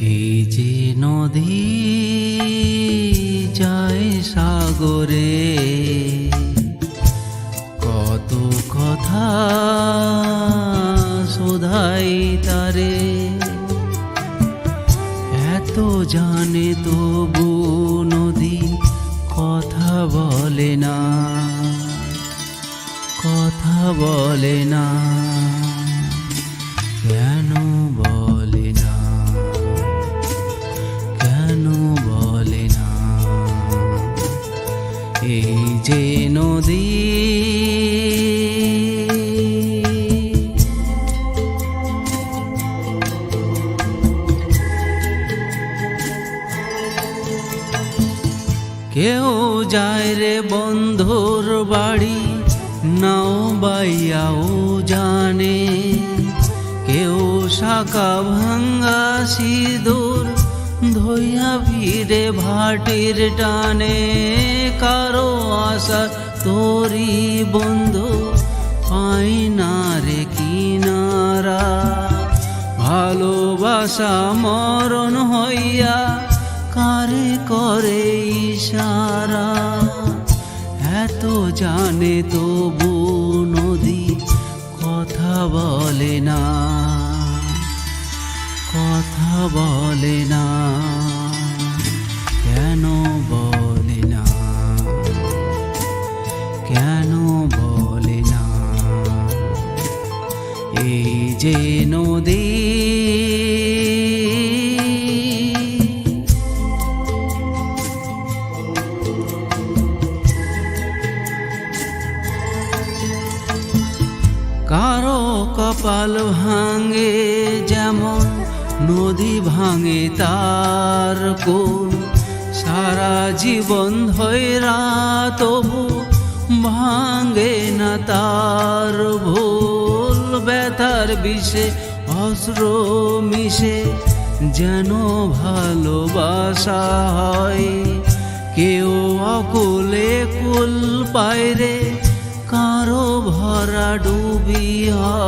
যে নদী যায় সাগরে, কত কথা শোধাই তারে। এত জানে তবু নদী কথা বলে না, কথা বলে না। কেন কেউ যায় রে বন্ধুর বাড়ি নাও বাইয়াও জানে। কেউ শাখা ভাঙ্গা সিঁদুর ধইয়া ভিড়ে ভাটির টানে, কারও আশা তোরি বন্ধু পাই না রে কিনারা। ভালোবাসা মরণ হইয়া কারে করে ইশারা? এত জানে তবু নদী কথা বলে না। কথা বলে না। কেন বলে না? কেন বলে না? এই যে নদী কারও কপাল ভাঙে যেমন নদী ভাঙে তার কোন সারা জীবন ধৈরা তবু ভাঙে না তার ভুল। ব্যথার বিষে, অস্ত্র মিশে যেন ভালোবাসা হয়। কেউ অকুলে কুল পায়রে, কারও ভরা ডুবি হয়।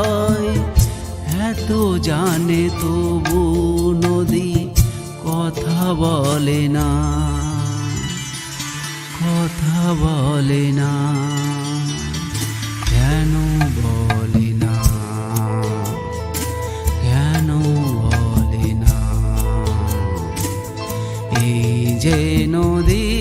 এত জানে তবু নদী কথা বলে না। কথা বলে না। কেন বলে না? কেন বলে না? এই যে নদী